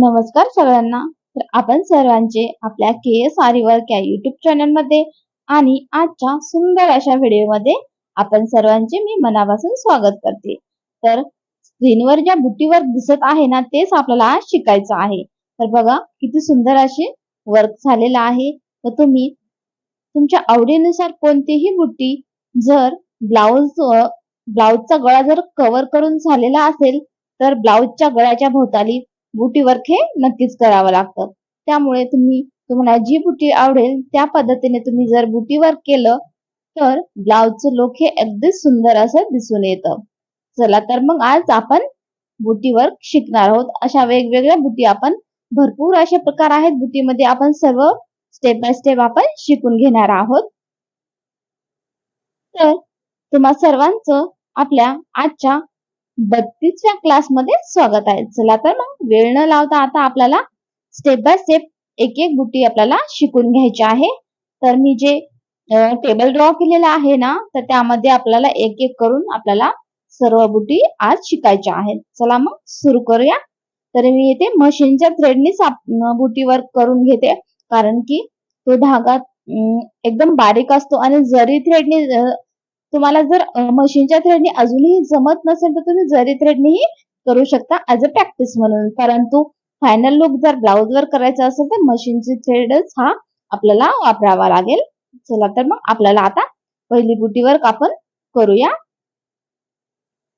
नमस्कार सगळ्यांना. तर आपण सर्वांचे आपल्या के एस आरीवर्क e या युट्यूब चॅनलमध्ये आणि आजच्या सुंदर अशा व्हिडिओमध्ये आपण सर्वांचे मी मनापासून स्वागत करते. तर स्क्रीनवर ज्या बुटीवर दिसत आहे ना तेच आपल्याला आज शिकायचं आहे. तर बघा किती सुंदर असे वर्क झालेलं आहे. तर तुम्ही तुमच्या आवडीनुसार कोणतीही बुट्टी जर ब्लाउज ब्लाउजचा गळा जर कव्हर करून झालेला असेल तर ब्लाउजच्या गळ्याच्या भोवताली बुटी वर्क हे नक्कीच करावं लागतं. त्यामुळे तुम्ही तुम्हाला जी बुटी आवडेल त्या पद्धतीने तुम्ही जर बुटी वर्क केलं तर ब्लाउजचं लोक हे अगदी सुंदर असं दिसून येतं. चला तर मग आज आपण बुटी वर्क शिकणार आहोत. अशा वेगवेगळ्या बुटी आपण भरपूर असे प्रकार आहेत बुटीमध्ये. आपण सर्व स्टेप बाय स्टेप आपण शिकून घेणार आहोत. तर तुम्हा सर्वांचं आपल्या आजच्या बत्तीसव्या क्लासमध्ये स्वागत आहे. चला तर मग वेळ न लावता आता आपल्याला स्टेप बाय स्टेप एक एक बुटी आपल्याला शिकून घ्यायची आहे. तर मी जे टेबल ड्रॉ केलेला आहे ना तर त्यामध्ये आपल्याला एक एक करून आपल्याला सर्व बुटी आज शिकायच्या आहेत. चला मग सुरू करूया. तर मी इथे मशीनच्या थ्रेडनीच बुटी वर्क करून घेते. कारण की तो धागा एकदम बारीक असतो आणि जरी थ्रेडनी तुम्हाला जर मशीनच्या थ्रेडने अजूनही जमत नसेल तर तुम्ही जरी थ्रेडनीही करू शकता ऍज अ प्रॅक्टिस म्हणून. परंतु फायनल लुक जर ब्लाउज वर करायचा असेल तर मशीनची थ्रेडच हा आपल्याला वापरावा लागेल. चला तर मग आपल्याला आता पहिली बुटी वर्क आपण करूया.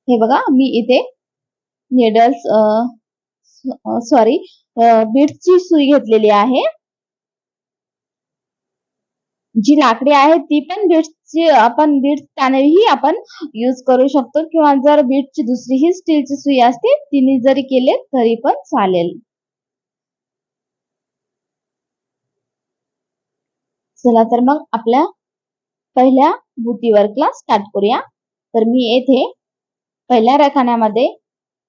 हे बघा मी इथे निडल्स सॉरी बीट्सची सुई घेतलेली आहे. जी लाकडी आहे ती पण बीट्सची आपण बीट्स त्यानेही आपण यूज करू शकतो. किंवा जर बीटची दुसरीही स्टीलची सुई असते तिने जरी केले तरी पण चालेल. चला तर मग आपल्या पहिल्या बुटी वर्कला स्टार्ट करूया. तर मी येथे पहिल्या रखान्यामध्ये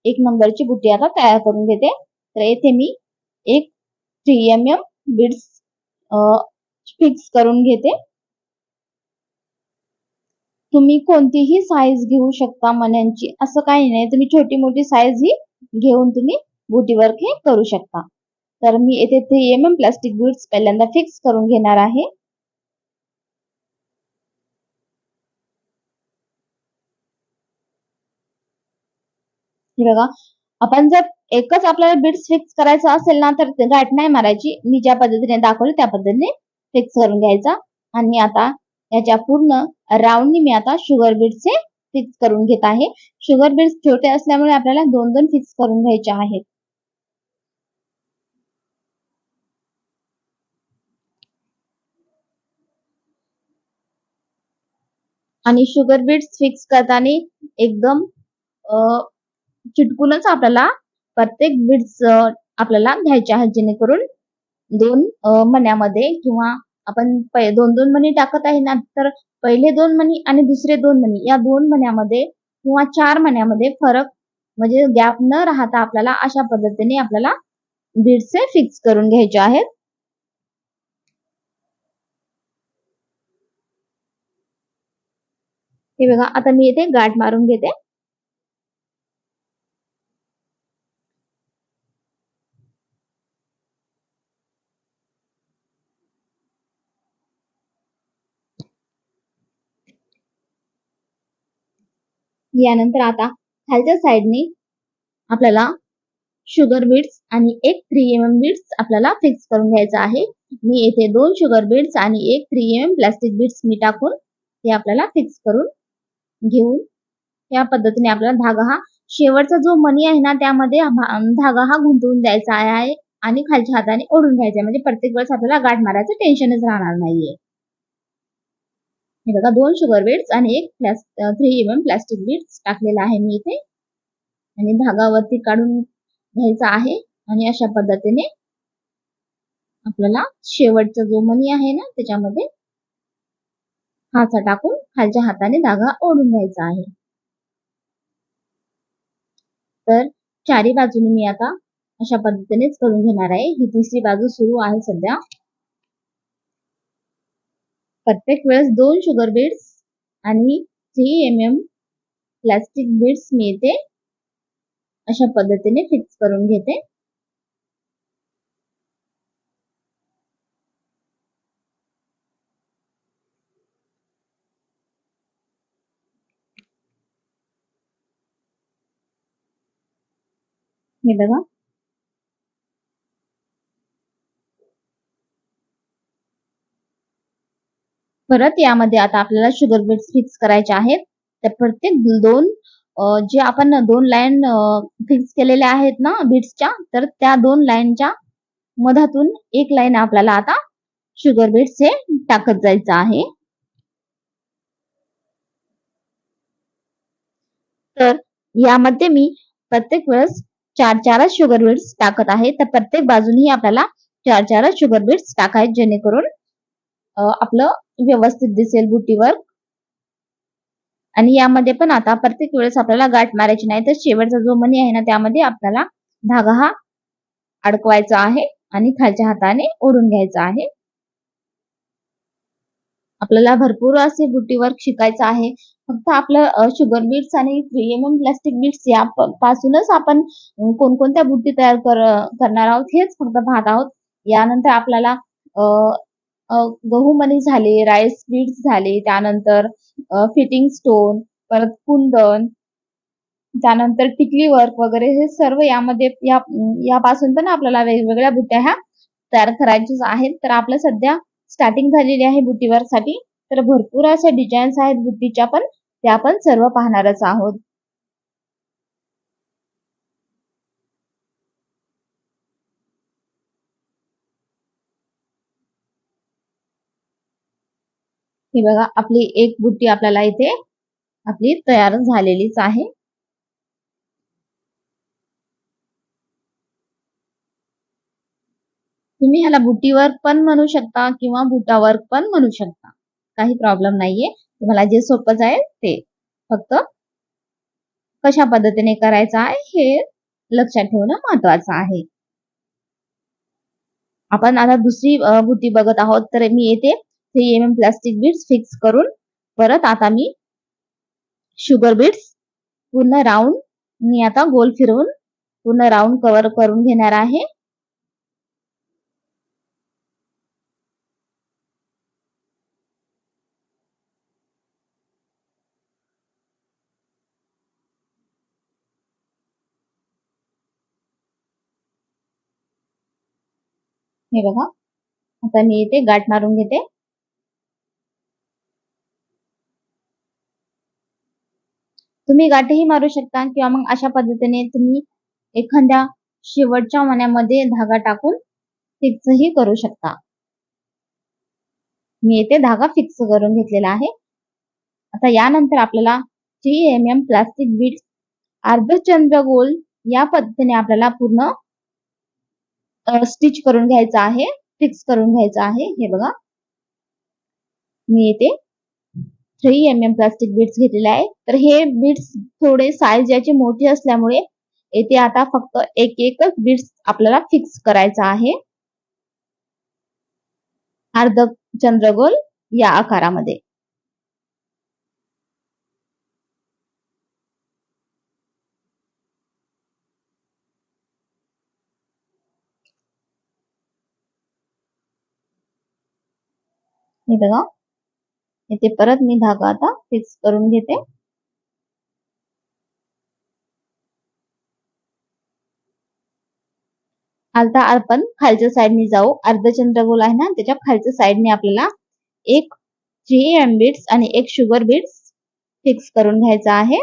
एक नंबरची बुटी आता तयार करून घेते. तर येथे मी एक three M M beads fix करून घेते. तुम्ही कोणतीही साईज घेऊ शकता मण्यांची. असं काही नाही. तुम्ही छोटी मोठी साईज ही घेऊन तुम्ही बुटी वर्क हे करू शकता. तर मी येथे three M M plastic beads पहिल्यांदा फिक्स करून घेणार आहे. हे बघा. आपण जर एकच आपल्याला बीड्स फिक्स करायचं असेल ना तर गाठ नाही मारायची. मी ज्या पद्धतीने दाखवली त्या पद्धतीने फिक्स करून घ्यायचा. आणि आता याच्या पूर्ण राऊंडनी मी आता शुगर बीड्सचे फिक्स करून घेत आहे. शुगर बीट्स छोटे असल्यामुळे आपल्याला दोन दोन फिक्स करून घ्यायचे आहेत. आणि शुगर बीट्स फिक्स करताना एकदम चिटकूनच आपल्याला प्रत्येक बीट्स आपल्याला घ्यायचे आहेत जेणेकरून दोन मण्यामध्ये किंवा आपण दोन दोन मणी टाकत आहे ना तर पहिले दोन मणी आणि दुसरे दोन मणी या दोन मण्यामध्ये किंवा चार मण्यामध्ये फरक म्हणजे गॅप न राहता आपल्याला अशा पद्धतीने आपल्याला बीडचे फिक्स करून घ्यायचे आहेत. हे बघा आता मी इथे गाठ मारून घेते. यानंतर आता खालच्या साईडने आपल्याला शुगर बीड्स आणि एक थ्री एम एम बीड्स आपल्याला फिक्स करून घ्यायचं आहे. मी येथे दोन शुगर बीड्स आणि एक three M M plastic beads मी टाकून ते आपल्याला फिक्स करून घेऊन या पद्धतीने आपल्याला धागा हा शेवटचा जो मनी आहे ना त्यामध्ये धागा हा गुंतवून द्यायचा आहे आणि खालच्या हाताने ओढून घ्यायचा म्हणजे प्रत्येक वेळेस आपल्याला गाठ मारायचं टेन्शनच राहणार नाहीये. हे बघा दोन शुगर बेड्स आणि एक three M M plastic beads टाकलेला आहे मी इथे. आणि धागावरती काढून घ्यायचा आहे. आणि अशा पद्धतीने आपल्याला शेवटचा जो मनी आहे ना त्याच्यामध्ये हाचा टाकून खालच्या हाताने धागा ओढून घ्यायचा आहे. तर चारी बाजूने मी आता अशा पद्धतीनेच करून घेणार आहे. ही तिसरी बाजू सुरू आहे सध्या. प्रत्येक वेळेस दोन शुगर बीड्स आणि three M M plastic beads मी अशा पद्धतीने फिक्स करून घेते. हे बघा. परत यामध्ये आता आपल्याला शुगर बीट्स फिक्स करायचे आहेत. तर प्रत्येक दोन जे आपण दोन लाईन फिक्स केलेल्या आहेत ना बीट्सच्या तर त्या दोन लाईनच्या मधातून एक लाईन आपल्याला आता शुगर बीट्स हे टाकत जायचं आहे. तर यामध्ये मी प्रत्येक वेळेस चार चारच शुगर बीट्स टाकत आहे. तर प्रत्येक बाजूनही आपल्याला चार चारच शुगर बीट्स टाकायचे जेणेकरून आपलं व्यवस्थित दिसेल बुटीवर. आणि यामध्ये पण आता प्रत्येक वेळेस आपल्याला गाठ मारायची नाही तर शेवटचा जो मनी आहे ना त्यामध्ये आपल्याला धागा हा अडकवायचा आहे आणि खालच्या हाताने ओढून घ्यायचा आहे. आपल्याला भरपूर असे बुटी वर्क शिकायचं आहे. फक्त आपलं शुगर बीट्स आणि three M M plastic beads या पासूनच आपण कोणकोणत्या बुट्टी तयार करणार आहोत हेच फक्त पाहत आहोत. यानंतर आपल्याला गहू मणी झाले राईस बीड्स झाले त्यानंतर फिटिंग स्टोन परत कुंदन त्यानंतर टिकली वर्क वगैरे हे सर्व यामध्ये या यापासून पण आपल्याला वेगवेगळ्या बुट्ट्या ह्या तयार करायच्याच आहेत. तर आपल्या सध्या स्टार्टिंग झालेली आहे बुटीवर वर्कसाठी तर भरपूर अशा डिझाईन्स आहेत बुट्टीच्या पण त्या पण सर्व पाहणारच आहोत. हे बघा आपली एक बुट्टी आपल्याला इथे आपली तयार झालेलीच आहे. तुम्ही ह्याला बुटी वर्क पण म्हणू शकता किंवा बुटा वर्क पण म्हणू शकता. काही प्रॉब्लेम नाहीये. तुम्हाला जे सोपं जाईल ते. फक्त कशा पद्धतीने करायचं आहे हे लक्षात ठेवणं महत्वाचं आहे. आपण आता दुसरी बुटी बघत आहोत तर मी येथे three M M plastic beads fix करून परत आता मी शुगर बीड्स पूर्ण राऊंड मी आता गोल फिरवून पूर्ण राऊंड कव्हर करून घेणार आहे. हे बघा आता मी इथे गाठ मारून घेते. तुम्ही गाठही मारू शकता किंवा मग अशा पद्धतीने तुम्ही एखाद्या शेवटच्या मण्यामध्ये धागा टाकून फिक्सही करू शकता. मी येथे धागा फिक्स करून घेतलेला आहे. आता यानंतर आपल्याला three M M plastic bead अर्धचंद्र गोल या पद्धतीने आपल्याला पूर्ण स्टिच करून घ्यायचं आहे फिक्स करून घ्यायचं आहे. हे बघा. मी येते three M M plastic beads घेतलेले आहे. तर हे बीट्स थोडे साईज याची मोठे असल्यामुळे येथे आता फक्त एक एकच बीट्स आपल्याला फिक्स करायचा आहे. अर्ध चंद्रगोल या आकारामध्ये. हे बघा. इथे परत मी धागा आता फिक्स करून घेते. आता आपण खालच्या साईडने जाऊ. अर्धचंद्रगोल आहे ना त्याच्या खालच्या साईडने आपल्याला एक थ्री एम बीट्स आणि एक शुगर बीट्स फिक्स करून घ्यायचा आहे.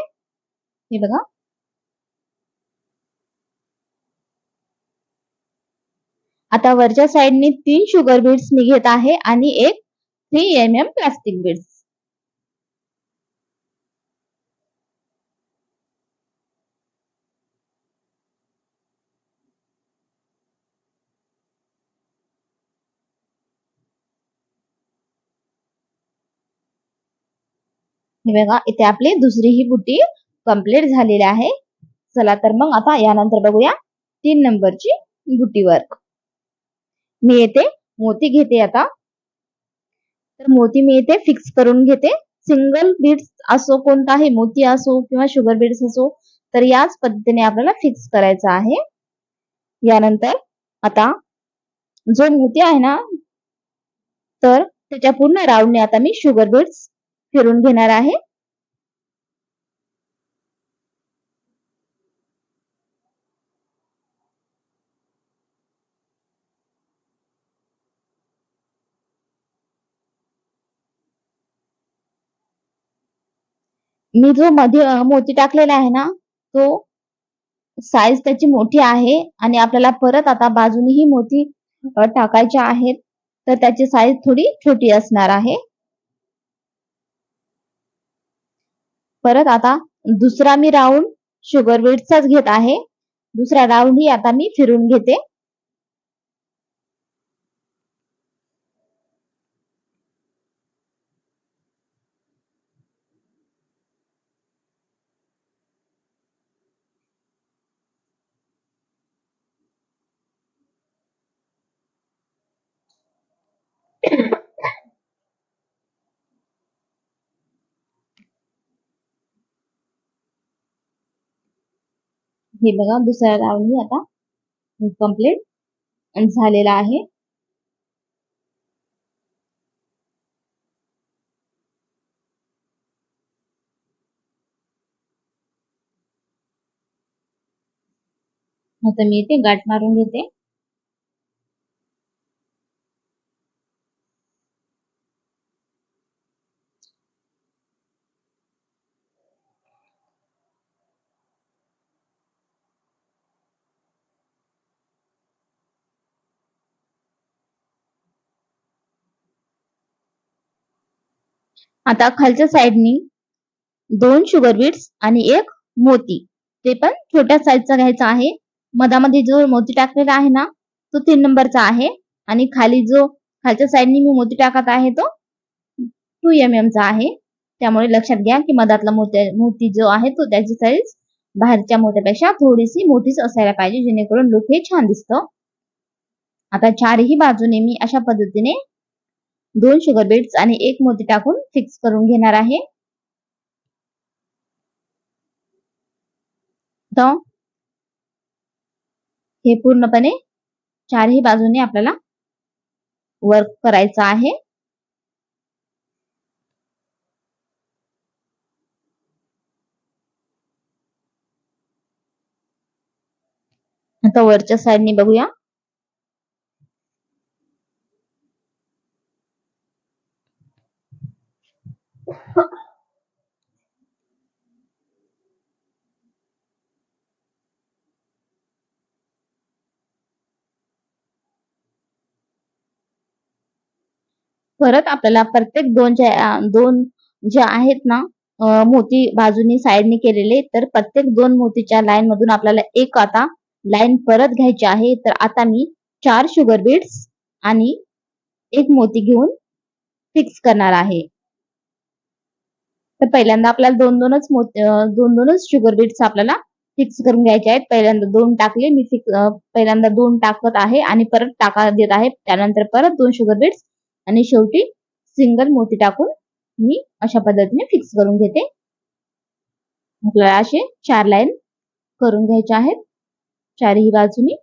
हे बघा. आता वरच्या साईडने तीन शुगर बीट्स मी घेत आहे आणि एक three M M plastic beads हे बघा इथे आपली दुसरी ही बुटी कंप्लीट झालेली आहे. चला तर मग आता यानंतर बघूया तीन नंबरची बुटी वर्क मी येथे मोती घेते आता. तर मोती मी इथे फिक्स करून घेते. सिंगल बीड्स असो कोणताही मोती असो किंवा शुगर बीड्स असो तर याच पद्धतीने आपल्याला फिक्स करायचं आहे. यानंतर आता जो मोती आहे ना तर त्याच्या पूर्ण राऊंडने आता मी शुगर बीड्स फिरून घेणार आहे. मी जो मध्ये मोती टाकलेला आहे ना तो साईज त्याची मोठी आहे आणि आपल्याला परत आता बाजूनेही मोती टाकायच्या आहेत. तर त्याची साईज थोडी छोटी असणार आहे. परत आता दुसरा मी राऊंड शुगर बीटचाच घेत आहे. दुसरा राऊंड ही आता मी फिरून घेते. हे बघा दुसरा राऊंड आता कंप्लीट झालेला आहे. आता मी इथे गाठ मारून घेते. आता खालच्या साईडनी दोन शुगर बीट्स आणि एक मोती. ते पण छोट्या साईजचा घ्यायचा आहे. मधामध्ये जो मोती टाकलेला आहे ना तो तीन नंबरचा आहे. आणि खाली जो खालच्या साईडनी मी मोती टाकत आहे तो टू एम एम चा आहे. त्यामुळे लक्षात घ्या की मधातला मोती मोती जो आहे तो त्याची साईज बाहेरच्या मोत्यापेक्षा थोडीशी मोठीच असायला पाहिजे जेणेकरून लुक हे छान दिसतं. आता चारही बाजूने मी अशा पद्धतीने दोन शुगर बीट्स आणि एक मोती टाकून फिक्स करून घेणार आहे. तर हे पूर्णपणे चारही बाजूने आपल्याला वर्क करायचं आहे. आता वरच्या साईडने बघूया. परत आपल्याला प्रत्येक दोन ज्या दोन ज्या आहेत ना मोती बाजूनी साईडने केलेले तर प्रत्येक दोन मोतीच्या लाईन मधून आपल्याला एक आता लाईन परत घ्यायची आहे. तर आता मी चार शुगर बीट्स आणि एक मोती घेऊन फिक्स करणार आहे. तर पहिल्यांदा आपल्याला दोन दोनच दोन दोनच शुगर बीट्स आपल्याला फिक्स करून घ्यायचे आहेत. पहिल्यांदा दोन टाकले मी फिक्स पहिल्यांदा दोन टाकत आहे आणि परत टाका देत आहे. त्यानंतर परत दोन शुगर बीट्स आणि शेवटी सिंगल मोती टाकून मी अशा पद्धतीने फिक्स करून घेते. आपल्याला असे चार लाईन करून घ्यायचे आहेत. चारही बाजूनी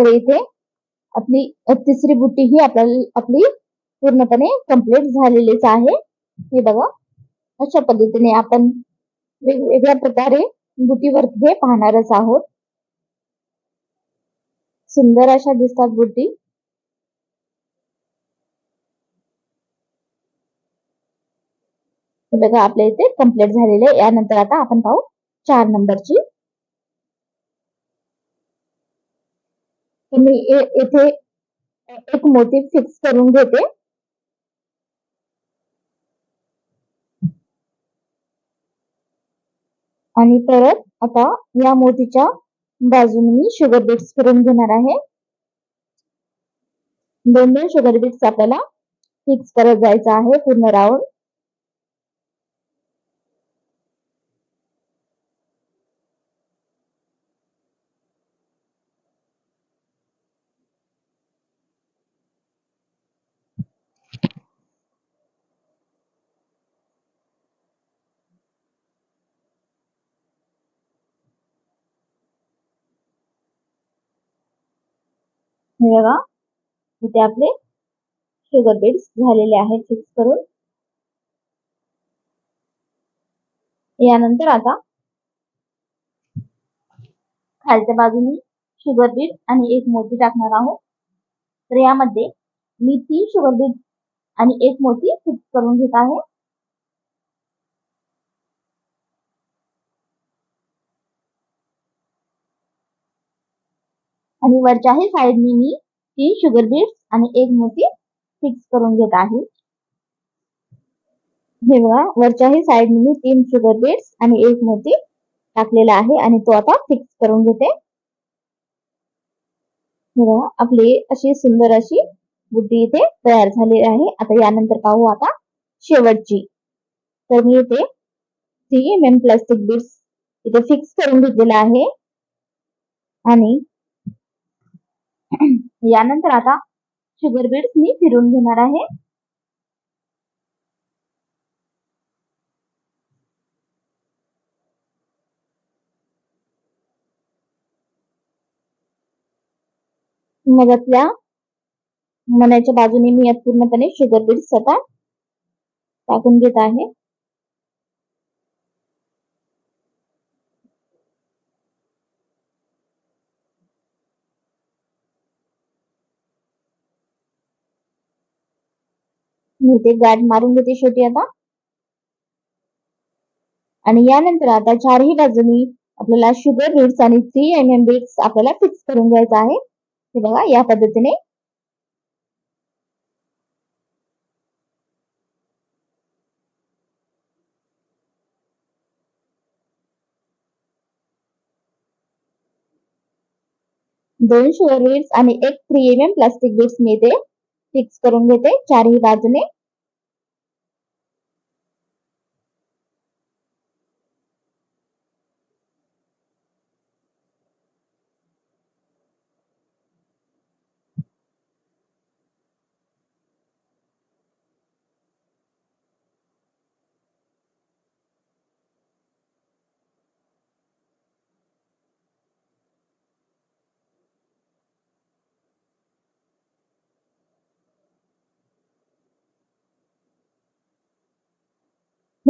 तर इथे. आपली तिसरी बुट्टी ही आपल्याला आपली पूर्णपणे कंप्लीट झालेलीच आहे. हे बघा. अशा पद्धतीने आपण वेगवेगळ्या प्रकारे बुटीवर हे पाहणारच आहोत. सुंदर अशा दिसतात बुटी बघा आपल्या इथे कंप्लीट झालेले यानंतर आता आपण पाहू चार नंबरची मी येथे एक मोती फिक्स करून घेते. आणि परत आता या मोतीच्या बाजूने मी शुगर बीट्स करून घेणार आहे. दोन दोन शुगर बीट्स आपल्याला फिक्स करत जायचं आहे पूर्ण राऊंड बघा इथे आपले शुगर बीड्स झालेले आहेत फिक्स करून. यानंतर आता खालच्या बाजूनी शुगर बीट आणि एक मोती टाकणार आहोत. तर यामध्ये मी तीन शुगर बीट आणि एक मोती फिक्स करून घेत आहे. आणि वरच्याही साईडनी मी तीन शुगर बीट्स आणि एक मोती फिक्स करून घेत आहे. हे बघा वरच्याही साईडनी मी तीन शुगर बीट्स आणि एक मोती टाकलेला आहे आणि तो आता फिक्स करून घेते. हे बघा आपली अशी सुंदर अशी बुद्धी इथे तयार झाली आहे. आता यानंतर पाहू आता शेवटची. तर मी इथे three M M plastic beads इथे फिक्स करून घेतलेला आहे. आणि यानंतर आता शुगर बीड्स मी फिरून घेणार आहे. मधातल्या मनाच्या बाजूने मी पूर्णपणे शुगर बीड्स आता टाकून घेत आहे. मी ते गाठ मारून घेते शेवटी आता. आणि यानंतर आता चारही बाजूनी आपल्याला शुगर बीट्स आणि थ्री एम एम बीट्स आपल्याला फिक्स करून घ्यायचं आहे. हे बघा या पद्धतीने. दोन शुगर बीट्स आणि एक three M M plastic beads मिळते. फिक्स करून घेते. चारही बाजूने.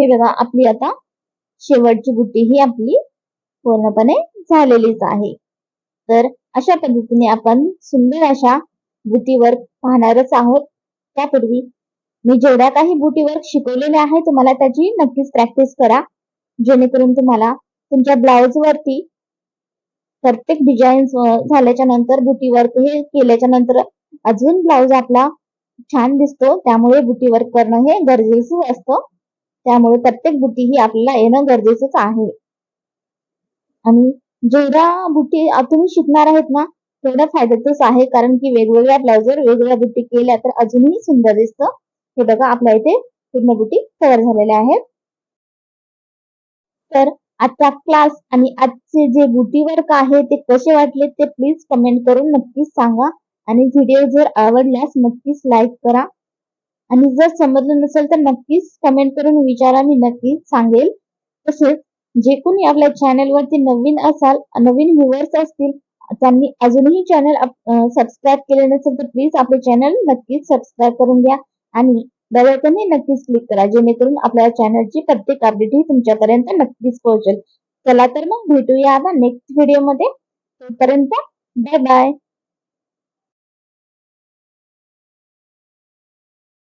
हे बघा आपली आता शेवटची बुट्टी ही आपली पूर्णपणे झालेलीच आहे. तर अशा पद्धतीने आपण सुंदर अशा बुटीवर पाहणारच आहोत. त्यापूर्वी मी जेवढ्या काही बुटीवर्क शिकवलेले आहे तुम्हाला त्याची नक्कीच प्रॅक्टिस करा. जेणेकरून तुम्हाला तुमच्या ब्लाउज वरती प्रत्येक डिझाईन झाल्याच्यानंतर बुटीवर्क हे केल्याच्यानंतर अजून ब्लाउज आपला छान दिसतो. त्यामुळे बुटीवर्क करणं हे गरजेचं असतं. त्यामुळे प्रत्येक बुटी ही आपल्याला येणं गरजेचंच आहे. आणि जेवढ्या बुटी तुम्ही शिकणार आहेत ना तेवढ्या फायद्याचंच आहे. कारण की वेगवेगळ्या ब्लाउजवर वेगवेगळ्या बुटी केल्या तर अजूनही सुंदर दिसतं. हे बघा आपल्या इथे पूर्ण बुटी तयार झालेल्या आहेत. तर आजचा क्लास आणि आजचे जे बुटी वर्क आहे ते कसे वाटले ते प्लीज कमेंट करून नक्कीच सांगा. आणि व्हिडिओ जर आवडल्यास नक्कीच लाईक करा. आणि जर समजलं नसेल तर नक्कीच कमेंट करून विचारा मी नक्कीच सांगेल. तसेच जे कोणी आपल्या चॅनलवरती नवीन असाल नवीन व्ह्युअर्स असतील त्यांनी अजूनही चॅनल सबस्क्राईब केले नसेल तर प्लीज आपले चॅनल नक्कीच सबस्क्राईब करून घ्या. आणि बेलायकनही नक्कीच क्लिक करा जेणेकरून आपल्या चॅनलची प्रत्येक अपडेट ही तुमच्यापर्यंत नक्कीच पोहोचेल. चला तर मग भेटूया आता नेक्स्ट व्हिडिओमध्ये तोपर्यंत बाय बाय